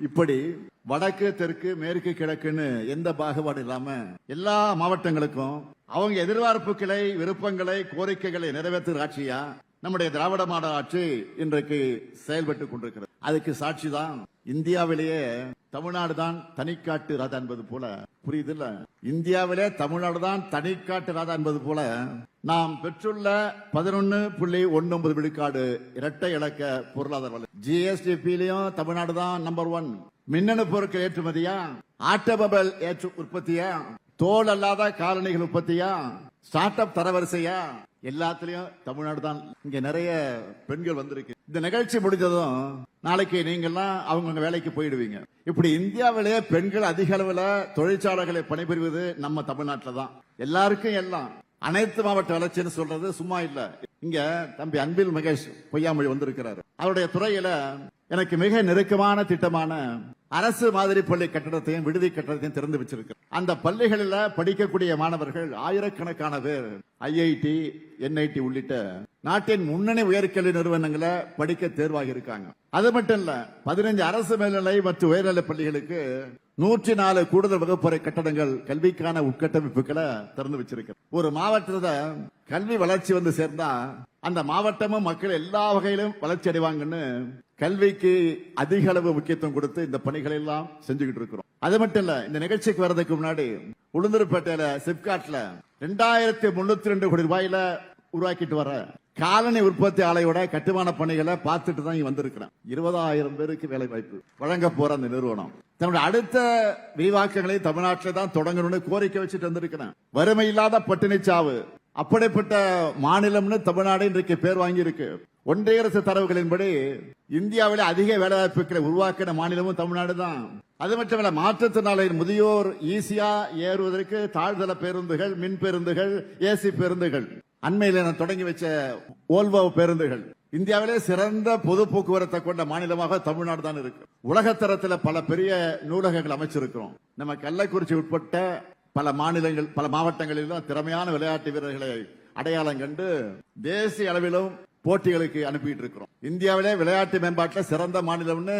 இப்படி வடக்கு தெற்கு மேற்கு கிழக்குன்னு எந்த பாகுபாடு இல்லாம எல்லா மாவட்டங்களுக்கும் அவங்க எதிர்பார்ப்புகளை விருப்பங்களை கோரிக்கைகளை நிறைவேற்றுற ஆட்சியா நம்முடைய திராவிட மாடல் ஆட்சி இன்றைக்கு செயல்பட்டு கொண்டிருக்கிறது. அதுக்கு சாட்சிதான் இந்தியாவிலேயே தமிழ்நாடு தான் தனிக்காட்டு ராஜா என்பது போல. புரியுது இல்ல இந்தியாவிலே தமிழ்நாடு தான் தனிக்காட்டு ராஜா என்பது போல. நாம் பெற்றுள்ள பதினொன்னு புள்ளி ஒன்பது விழுக்காடு இரட்டை இலக்க பொருளாதார வளர்ச்சி. ஜிஎஸ்டிபிலையும் தமிழ்நாடு தான் நம்பர் ஒன் மின்னணு பொருட்கள் ஏற்றுமதியா? ஆட்டோமொபைல் ஏற்று உற்பத்தியா? தோல் அல்லாத காலணிகள் உற்பத்தியா? Start up தரவரிசையா? எல்லாத்துலயும் தமிழ்நாடு தான் இங்க நிறைய பெண்கள் வந்திருக்கு. இந்த நிகழ்ச்சி முடிஞ்சதும் நாளைக்கு நீங்கள்லாம் அவங்கவுங்க வேலைக்கு போயிடுவீங்க. இப்படி இந்தியாவிலேயே பெண்கள் அதிக அளவுல தொழிற்சாலைகளை பணிபுரிவது நம்ம தமிழ்நாட்டில் தான் எல்லாருக்கும் எல்லாம். அனைத்து மாவட்ட வளர்ச்சின்னு சொல்றது சும்மா இல்ல. இங்க தம்பி அன்பில் மகேஷ் பொய்யாமொழி வந்திருக்கிறாரு. அவருடைய துறையில எனக்கு மிக நெருக்கமான திட்டமான அரசு மாதிரி பள்ளி கட்டடத்தையும் விடுதி கட்டடத்தையும் திறந்து வச்சிருக்கு அந்த பள்ளிகளில் படிக்கக்கூடிய மாணவர்கள் ஆயிரக்கணக்கான பேர் ஐஐடி என்ஐடி உள்ளிட்ட நாட்டின் முன்னணி உயர்கல்வி நிறுவனங்களை படிக்க தேர்வாகி இருக்காங்க அது மட்டும் இல்ல பதினைஞ்சு அரசு மேல்நிலை மற்றும் உயர்நிலை பள்ளிகளுக்கு நூற்றி நாலு கூடுதல் வகுப்பறை கட்டடங்கள் கல்விக்கான உட்கட்டமைப்புகளை திறந்து வச்சிருக்கு ஒரு மாவட்டத்தை கல்வி வளர்ச்சி வந்து சேர்ந்தா அந்த மாவட்டமும் மக்கள் எல்லா வகையிலும் வளர்ச்சி அடைவாங்கன்னு கல்விக்கு அதிக அளவு முக்கியத்துவம் கொடுத்து இந்த பணிகளை எல்லாம் செஞ்சுக்கிட்டு இருக்கிறோம். அது மட்டும் இல்ல இந்த நிகழ்ச்சிக்கு வர்றதுக்கு முன்னாடி உளுந்தூர்பேட்டையில சிப்காட்ல ரெண்டாயிரத்தி முன்னூத்தி ரெண்டு கோடி ரூபாயில உருவாக்கிட்டு வர காலனி உற்பத்தி ஆலையோட கட்டுமான பணிகளை பார்த்துட்டு தான் வந்திருக்கிறேன். இருபதாயிரம் பேருக்கு வேலை வாய்ப்பு வழங்க போற அந்த நிறுவனம். தன்னுடைய அடுத்த விரிவாக்கங்களை தமிழ்நாட்டில் தான் தொடங்கணும்னு கோரிக்கை வச்சுட்டு வந்திருக்கிறேன். வறுமை இல்லாத பட்டினிச்சாவு. அப்படிப்பட்ட மாநிலம்னு தமிழ்நாடு இன்றைக்கு பேர் வாங்கியிருக்கு. ஒன்றிய அரசு தரவுகளின்படி இந்தியாவிலே அதிக வேலைவாய்ப்புகளை உருவாக்கின மாநிலமும் தமிழ்நாடு தான். அது மட்டுமல்ல மாற்றுத்திறனாளிகள் முதியோர் ஈஸியா ஏறுவதற்கு தாழ்தள பேருந்துகள் மின் பேருந்துகள் ஏசி பேருந்துகள். அண்மையில் நான் தொடங்கி வச்ச ஓல்வோ பேருந்துகள் இந்தியாவிலே சிறந்த பொது போக்குவரத்தை கொண்ட மாநிலமாக தமிழ்நாடு தான் இருக்கு. உலகத்தரத்தில் பல பெரிய நூலகங்கள் அமைச்சிருக்கிறோம். நம்ம கள்ளக்குறிச்சி உட்பட்ட பல மாநிலங்கள் பல மாவட்டங்களிலும் திறமையான விளையாட்டு வீரர்களை அடையாளம் கண்டு தேசிய அளவிலும் போட்டிகளுக்கு அனுப்பிட்டு இருக்கிறோம் இந்தியாவிலே விளையாட்டு மேம்பாட்டில் சிறந்த மாநிலம்னு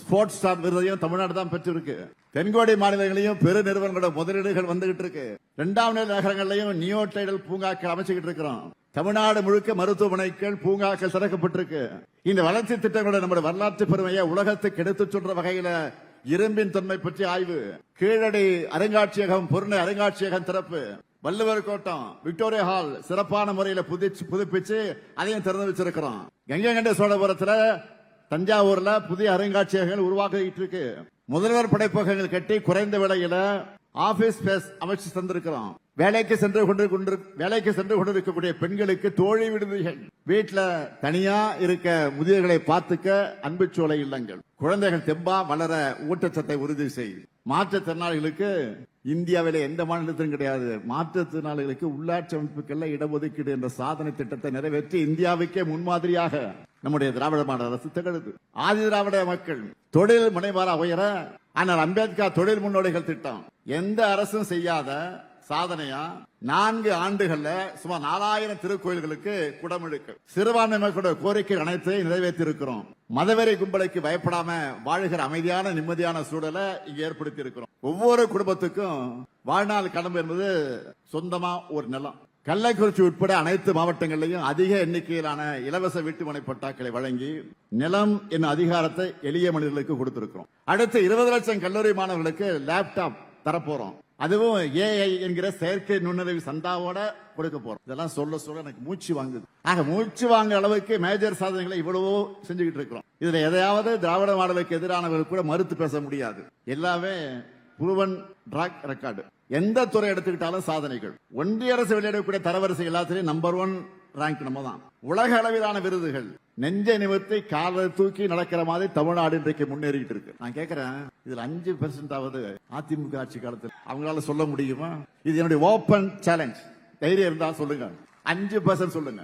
ஸ்போர்ட்ஸ் ஸ்டார் விருதையும் தமிழ்நாடு தான் பெற்றிருக்கு. தென்கோடி மாநிலங்களையும் பெரு நிறுவனங்களோட முதலீடுகள் வந்துகிட்டு இருக்கு. இரண்டாம் நிலை நகரங்களையும் நியோ டைடல் பூங்காக்கள் அமைச்சுக்கிட்டு இருக்கிறோம். தமிழ்நாடு முழுக்க மருத்துவமனைகள் பூங்காக்கள் திறக்கப்பட்டிருக்கு. இந்த வளர்ச்சி திட்டங்களோட நம்முடைய வரலாற்று பெருமையை உலகத்துக்கு எடுத்துச் சொல்ற வகையில இரும்பின் தன்மை பற்றி ஆய்வு. கீழடி அருங்காட்சியகம் பொருணை அருங்காட்சியகம் திறப்பு. வள்ளுவர் கோட்டம் விக்டோரியா ஹால் சிறப்பான முறையில் புதிச்சு புதுப்பிச்சு அதையும் திறந்து வச்சிருக்கிறோம். கங்கை கண்ட சோழபுரத்தில் தஞ்சாவூர்ல புதிய அருங்காட்சியகங்கள் உருவாக்கிட்டு இருக்கு. முதல்வர் படைப்பகங்கள் கட்டி குறைந்த விலையில ஆபீஸ் ஸ்பேஸ் அமைச்சு தந்திருக்கிறோம். வேலைக்கு சென்று கொண்டு கொண்டு வேலைக்கு சென்று கொண்டிருக்கக்கூடிய பெண்களுக்கு தோழி விடுதிகள். வீட்டுல தனியா இருக்க முதியர்களை பார்த்துக்க அன்பு சோலை இல்லங்கள். குழந்தைகள் தெம்பா வளர ஊட்டச்சத்தை உறுதி செய். மாற்றுத்திறனாளிகளுக்கு இந்தியாவில எந்த மாநிலத்திலும் கிடையாது. மாற்றுத்திறனாளிகளுக்கு உள்ளாட்சி அமைப்புகள்ல இடஒதுக்கீடு என்ற சாதனை திட்டத்தை நிறைவேற்றி இந்தியாவுக்கே முன்மாதிரியாக நம்முடைய திராவிட மாடல் அரசு திகழுது. ஆதி திராவிட மக்கள் தொழில் முனைவாரா உயர ஆனால் அம்பேத்கர் தொழில் முன்னோடிகள் திட்டம். எந்த அரசும் செய்யாத சாதனையா? நான்கு ஆண்டுகள்ல சுமார் நாலாயிரம் திருக்கோயில்களுக்கு குடமிழுக்கு. சிறுபான்மை மக்களுடைய கோரிக்கை அனைத்தையும் நிறைவேற்றி இருக்கிறோம் மதவெறி கும்பலுக்கு பயப்படாம வாழ்கிற அமைதியான நிம்மதியான சூழலை இங்க ஏற்படுத்தி இருக்கிறோம் ஒவ்வொரு குடும்பத்துக்கும் வாழ்நாள் கடம்பு என்பது சொந்தமா ஒரு நிலம். கள்ளக்குறிச்சி உட்பட அனைத்து மாவட்டங்களிலும் அதிக எண்ணிக்கையிலான இலவச வீட்டுமனை பட்டாக்களை வழங்கி நிலம் என் அதிகாரத்தை எளிய மனிதர்களுக்கு கொடுத்திருக்கிறோம். அடுத்து இருபது லட்சம் கல்லூரி மாணவர்களுக்கு லேப்டாப் தரப்போறோம். அதுவும் ஏஐ என்கிற செயற்கை நுண்ணறிவு சந்தாவோட கொடுக்க போறோம். இதெல்லாம் சொல்ல சொல்ல எனக்கு மூச்சு வாங்குது. ஆக மூச்சு வாங்குற அளவுக்கு மேஜர் சாதனைகளை இவ்வளவோ செஞ்சுக்கிட்டு இருக்கிறோம். இதுல எதையாவது திராவிட மாடலுக்கு எதிரானவர்கள் கூட மறுத்து பேச முடியாது. எல்லாமே புருவன் ட்ராக் ரெக்கார்டு எந்த துறை எடுத்துக்கிட்டாலும் சாதனைகள். ஒன்றிய அரசு வெளியிடக்கூடிய தரவரிசை எல்லாத்திலையும் நம்பர் ஒன் ரேங்க் நம்ம தான் உலக அளவிலான விருதுகள். நெஞ்ச நிமிர்த்தி காலை தூக்கி நடக்கிற மாதிரி தமிழ்நாடு இன்றைக்கு முன்னேறிட்டு இருக்கு. நான் கேட்கிறேன் இதுல அஞ்சு பெர்சென்ட் ஆவது அதிமுக ஆட்சி காலத்தில் அவங்களால சொல்ல முடியுமா? இது என்னுடைய ஓபன் சேலஞ்ச் தைரியம் இருந்தா சொல்லுங்க. அஞ்சு பர்சன்ட் சொல்லுங்க.